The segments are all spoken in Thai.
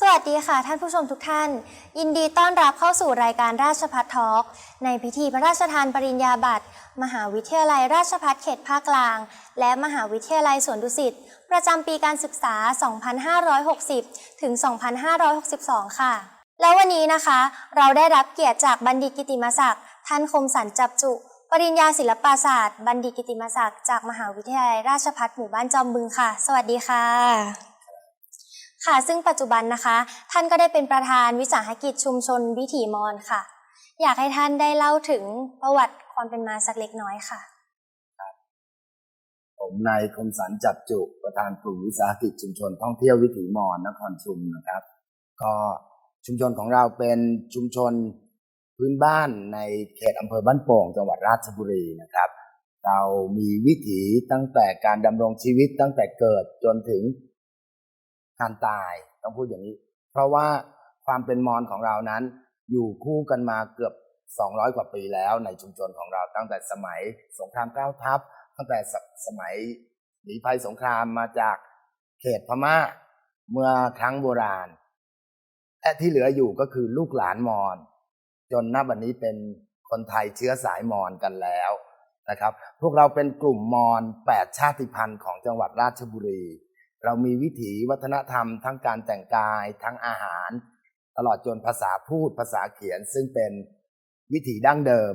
สวัสดีค่ะท่านผู้ชมทุกท่าน ยินดีต้อนรับเข้าสู่รายการราชพัฒทอล์กในพิธีพระราชทานปริญญาบัตร มหาวิทยาลัยราชพัฒเขตภาคกลาง และมหาวิทยาลัยสวนดุสิตประจำปีการศึกษา 2560 ถึง 2562 ค่ะ แล้ววันนี้นะคะ เราได้รับเกียรติจากบัณฑิตกิติมศักดิ์ท่านคมสันจับจุ ปริญญาศิลปศาสตร์ บัณฑิตกิติมศักดิ์จากมหาวิทยาลัยราชพัฒหมู่บ้านจอมบึงค่ะ สวัสดีค่ะ ค่ะซึ่งปัจจุบันนะคะ ท่านก็ได้เป็นประธานวิสาหกิจชุมชนวิถีมอญค่ะ อยากให้ท่านได้เล่าถึงประวัติความเป็นมาสักเล็กน้อยค่ะ ผมนายคมสันจับจุประธานกลุ่มวิสาหกิจชุมชนท่องเที่ยววิถีมอญนครชุมนะครับ ก็ชุมชนของเราเป็นชุมชนพื้นบ้านในเขตอำเภอบ้านโป่งจังหวัดราชบุรีนะครับ เรามีวิถีตั้งแต่การดำรงชีวิตตั้งแต่เกิดจนถึง การตายต้องพูดอย่างนี้ เพราะว่าความเป็นมอญของเรานั้น อยู่คู่กันมาเกือบ 200 กว่าปีแล้วในชุมชนของเราตั้งแต่สมัยสงครามเก้าทัพ ตั้งแต่สสมัยหนีภัยสงครามมาจากเขตพม่าเมื่อครั้งโบราณและที่เหลืออยู่ก็คือลูกหลานมอญจนณบัดนนี้เป็นคนไทยเชื้อสายมอญกันแล้วนะครับ พวกเราเป็นกลุ่มมอญแปดชาติพันธุ์ของจังหวัดราชบุรี เรามีวิถีวัฒนธรรม ทั้งการแต่งกาย ทั้งอาหาร ตลอดจนภาษาพูดภาษาเขียน ซึ่งเป็นวิถีดั้งเดิม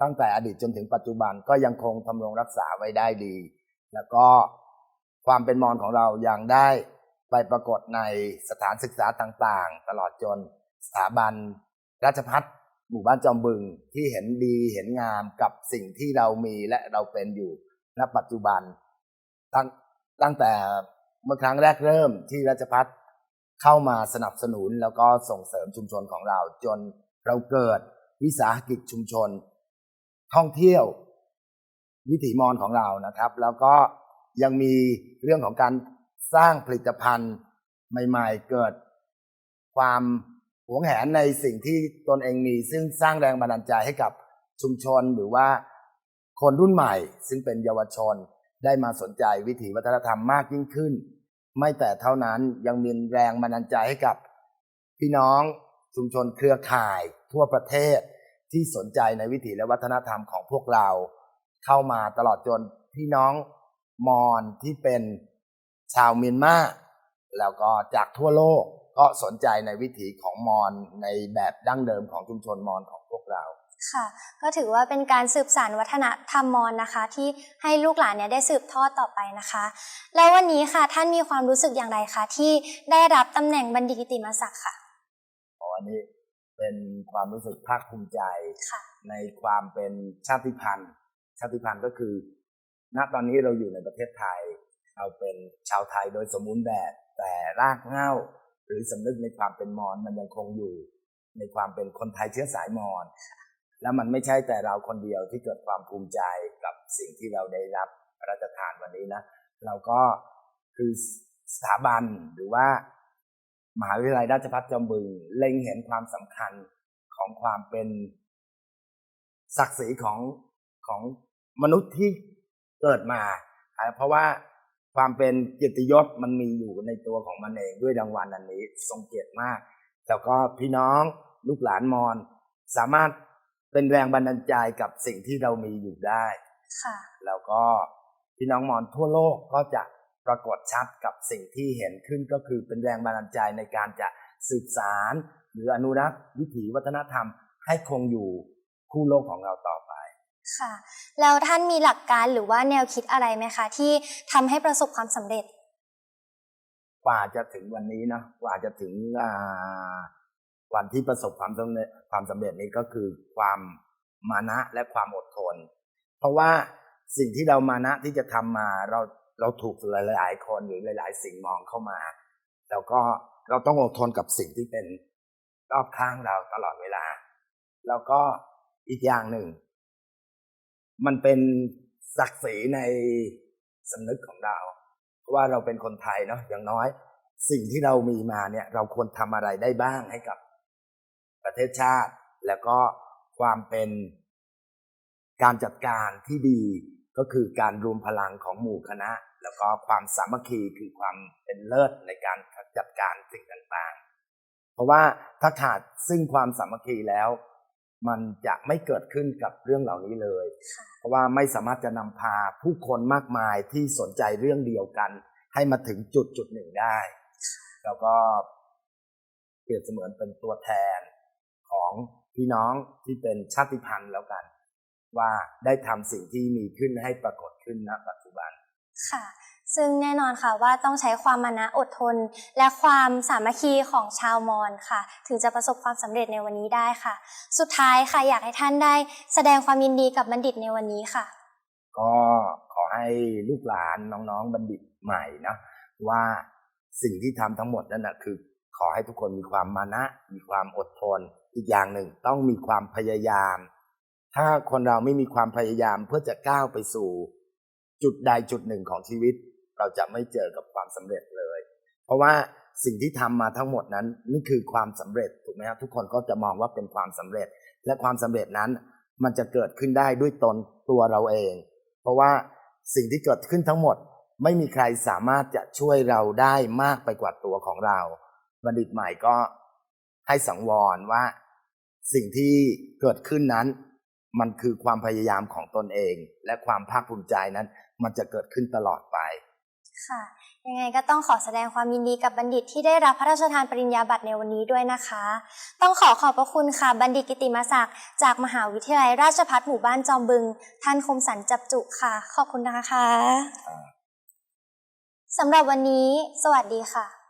ตั้งแต่อดีตจนถึงปัจจุบันก็ยังคงทำรงรักษาไว้ได้ดี แล้วก็ความเป็นมอญของเรายังได้ไปปรากฏในสถานศึกษาต่างๆ ตลอดจนสถาบัน ราชพัฒหมู่บ้านจอมบึงที่เห็นดีเห็นงามกับสิ่งที่เรามีและเราเป็นอยู่ณปัจจุบัน ตั้งแต่เมื่อครั้งแรกเริ่มที่ราชพัฒเข้ามาสนับสนุนแล้วก็ส่งเสริมชุมชนของเรา จนเราเกิดวิสาหกิจชุมชน ท่องเที่ยว วิถีมอญของเรานะครับ แล้วก็ยังมีเรื่องของการสร้างผลิตภัณฑ์ใหม่ๆ เกิดความหวงแหนในสิ่งที่ตนเองมี ซึ่งสร้างแรงบันดาลใจให้กับชุมชนหรือว่าคนรุ่นใหม่ ซึ่งเป็นเยาวชน ได้มาสนใจวิถีวัฒนธรรมมากยิ่งขึ้น ไม่แต่เท่านั้นยังมีแรงบันดาลใจให้กับ พี่น้องชุมชนเครือข่ายทั่วประเทศที่สนใจในวิถีและวัฒนธรรมของพวกเรา เข้ามาตลอดจนพี่น้องมอญที่เป็นชาวเมียนมาแล้วก็จากทั่วโลกก็สนใจในวิถีของมอญในแบบดั้งเดิมของชุมชนมอญของพวกเรา ค่ะ ก็ถือว่าเป็นการสืบสานวัฒนธรรมมอญนะคะ ที่ให้ลูกหลานเนี่ยได้สืบทอดต่อไปนะคะ แล้ววันนี้ค่ะท่านมีความรู้สึกอย่างไรคะที่ได้รับตำแหน่งบัณฑิตกิติมศักดิ์ค่ะเพราะอันนี้เป็นความรู้สึกภาคภูมิใจค่ะในความเป็นชาติพันธุ์ ชาติพันธุ์ก็คือ ณตอนนี้เราอยู่ในประเทศไทย เราเป็นชาวไทยโดยสมบูรณ์แบบแต่รากเหง้า หรือสำนึกในความเป็นมอญมันยังคงอยู่ ในความเป็นคนไทยเชื้อสายมอญ แล้วมันไม่ใช่แต่เราคนเดียวที่เกิดความภูมิใจกับสิ่งที่เราได้รับพระราชทานวันนี้นะ เราก็คือสถาบันหรือว่า มหาวิทยาลัยราชภัฏจอมบึง เล็งเห็นความสำคัญของความเป็นศักดิ์ศรีของของมนุษย์ที่เกิดมา เพราะว่าความเป็นเกียรติยศมันมีอยู่ในตัวของมันเองด้วยรางวัลอันนี้ทรงเกียรติมาก แล้วก็พี่น้องลูกหลานมอญสามารถ เป็นแรงบันดาลใจกับสิ่งที่เรามีอยู่ได้ค่ะแล้วก็พี่น้องมอญทั่วโลกก็จะปรากฏชัดกับสิ่งที่เห็นขึ้นก็คือเป็นแรงบันดาลใจในการจะสืบสารหรืออนุรักษ์วิถีวัฒนธรรมให้คงอยู่คู่โลกของเราต่อไปค่ะ แล้วท่านมีหลักการหรือว่าแนวคิดอะไรไหมคะ ที่ทำให้ประสบความสำเร็จ กว่าจะถึงวันนี้นะกว่าจะถึง อ่าวันที่ประสบความสำเร็จความสำเร็จนี้ก็คือความมานะและความอดทน เพราะว่าสิ่งที่เรามานะที่จะทำมาเราเราถูกหลาย ๆ คนหรือหลาย ๆ สิ่งมองเข้ามาแล้วก็เราต้องอดทนกับสิ่งที่เป็นรอบข้างเราตลอดเวลา แล้วก็อีกอย่างหนึ่ง มันเป็นศักดิ์ศรีในสำนึกของเราเพราะว่าเราเป็นคนไทยเนาะอย่างน้อย สิ่งที่เรามีมาเนี่ย เราควรทำอะไรได้บ้างให้กับ ประเทศชาติ แล้วก็ความเป็นการจัดการที่ดีก็คือการรวมพลังของหมู่คณะ แล้วก็ความสามัคคีคือความเป็นเลิศในการจัดการสิ่งต่างๆ เพราะว่าถ้าขาดซึ่งความสามัคคีแล้ว มันจะไม่เกิดขึ้นกับเรื่องเหล่านี้เลย เพราะว่าไม่สามารถจะนำพาผู้คนมากมายที่สนใจเรื่องเดียวกัน ให้มาถึงจุดจุดหนึ่งได้ แล้วก็เปรียบเสมือนเป็นตัวแทน ของพี่น้องที่เป็นชาติพันธุ์แล้วกัน ว่าได้ทำสิ่งที่มีขึ้นให้ปรากฏขึ้นณปัจจุบันค่ะ ซึ่งแน่นอนค่ะว่าต้องใช้ความมานะอดทน และความสามัคคีของชาวมอญค่ะ ถึงจะประสบความสำเร็จในวันนี้ได้ค่ะ สุดท้ายค่ะอยากให้ท่านได้แสดงความยินดีกับบัณฑิตในวันนี้ค่ะ ก็ขอให้ลูกหลานน้องๆบัณฑิตใหม่นะว่าสิ่งที่ทำทั้งหมดนั่นนะคือ ขอให้ทุกคนมีความมานะ มีความอดทน อีกอย่างหนึ่งต้องมีความพยายาม ถ้าคนเราไม่มีความพยายามเพื่อจะก้าวไปสู่ จุดใดจุดหนึ่งของชีวิต เราจะไม่เจอกับความสำเร็จเลย เพราะว่าสิ่งที่ทำมาทั้งหมดนั้นนี่คือความสำเร็จถูกไหมครับทุกคนก็จะมองว่าเป็นความสำเร็จ และความสำเร็จนั้น มันจะเกิดขึ้นได้ด้วยตนตัวเราเอง เพราะว่าสิ่งที่เกิดขึ้นทั้งหมด ไม่มีใครสามารถจะช่วยเราได้มากไปกว่าตัวของเรา บัณฑิตใหม่ก็ให้สังวรว่าสิ่งที่เกิดขึ้นนั้น มันคือความพยายามของตนเอง และความภาคภูมิใจนั้น มันจะเกิดขึ้นตลอดไป ค่ะ ยังไงก็ต้องขอแสดงความยินดีกับบัณฑิตที่ได้รับพระราชทานปริญญาบัตรในวันนี้ด้วยนะคะ ต้องขอขอบพระคุณค่ะบัณฑิตกิติมศักดิ์จากมหาวิทยาลัยราชภัฏหมู่บ้านจอมบึง ท่านคมสันจับจุค่ะ ขอบคุณนะคะสำหรับวันนี้ สวัสดีค่ะ